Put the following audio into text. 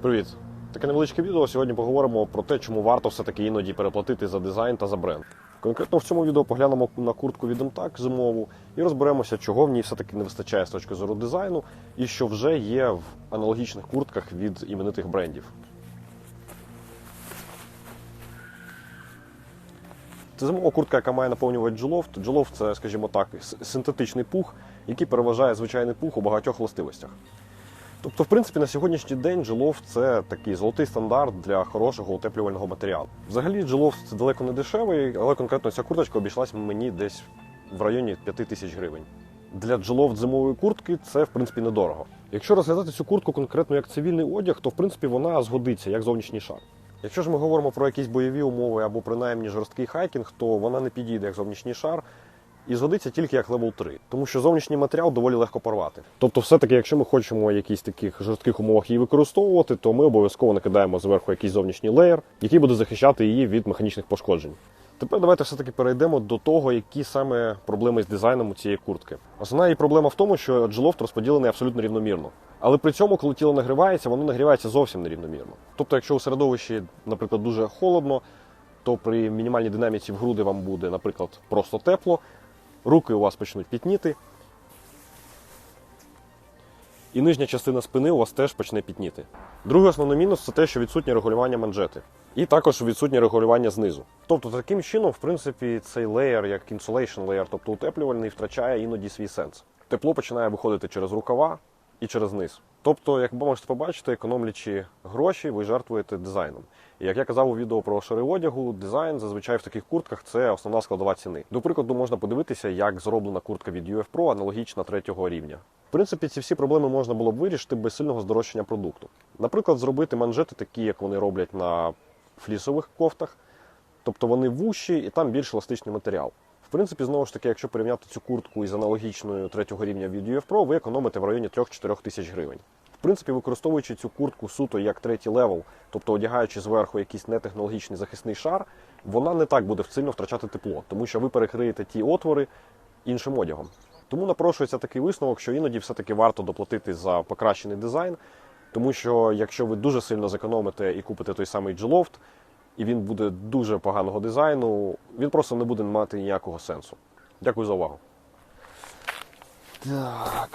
Привіт! Таке невеличке відео. Сьогодні поговоримо про те, чому варто все-таки іноді переплатити за дизайн та за бренд. Конкретно в цьому відео поглянемо на куртку від MTAC зимову і розберемося, чого в ній все-таки не вистачає з точки зору дизайну, і що вже є в аналогічних куртках від іменитих брендів. Це зимова куртка, яка має наповнювати джелофт. Джелофт це, скажімо так, синтетичний пух, який переважає звичайний пух у багатьох властивостях. Тобто, в принципі, на сьогоднішній день джелофт це такий золотий стандарт для хорошого утеплювального матеріалу. Взагалі, джелофт це далеко не дешевий, але конкретно ця курточка обійшлась мені десь в районі 5 тисяч гривень. Для джелофт зимової куртки це в принципі недорого. Якщо розглядати цю куртку конкретно як цивільний одяг, то в принципі вона згодиться як зовнішній шар. Якщо ж ми говоримо про якісь бойові умови або принаймні жорсткий хайкінг, то вона не підійде як зовнішній шар і згодиться тільки як левел 3, тому що зовнішній матеріал доволі легко порвати. Тобто, все-таки, якщо ми хочемо якісь таких жорстких умовах її використовувати, то ми обов'язково накидаємо зверху якийсь зовнішній леєр, який буде захищати її від механічних пошкоджень. Тепер давайте все-таки перейдемо до того, які саме проблеми з дизайном у цієї куртки. Основна її проблема в тому, що джелофт розподілений абсолютно рівномірно. Але при цьому, коли тіло нагрівається, воно нагрівається зовсім нерівномірно. Тобто, якщо у середовищі, наприклад, дуже холодно, то при мінімальній динаміці в груди вам буде, наприклад, просто тепло, руки у вас почнуть пітніти, і нижня частина спини у вас теж почне пітніти. Другий основний мінус це те, що відсутнє регулювання манжети. І також відсутнє регулювання знизу. Тобто, таким чином, в принципі, цей леєр, як insulation леєр, тобто утеплювальний, втрачає іноді свій сенс. Тепло починає виходити через рукава і через низ. Тобто, як ви можете побачити, економлячи гроші, ви жертвуєте дизайном. І як я казав у відео про шари одягу, дизайн зазвичай в таких куртках це основна складова ціни. До прикладу, можна подивитися, як зроблена куртка від UF Pro, аналогічна третього рівня. В принципі, ці всі проблеми можна було б вирішити без сильного здорожчання продукту. Наприклад, зробити манжети такі, як вони роблять на флісових кофтах, тобто вони вущі і там більш еластичний матеріал. В принципі, знову ж таки, якщо порівняти цю куртку із аналогічною третього рівня від UF ви економите в районі 3-4 тисяч гривень. В принципі, використовуючи цю куртку суто як третій левел, тобто одягаючи зверху якийсь нетехнологічний захисний шар, вона не так буде сильно втрачати тепло, тому що ви перекриєте ті отвори іншим одягом. Тому напрошується такий висновок, що іноді все-таки варто доплатити за покращений дизайн, тому що якщо ви дуже сильно зекономите і купите той самий G-Loft, і він буде дуже поганого дизайну, він просто не буде мати ніякого сенсу. Дякую за увагу. Так.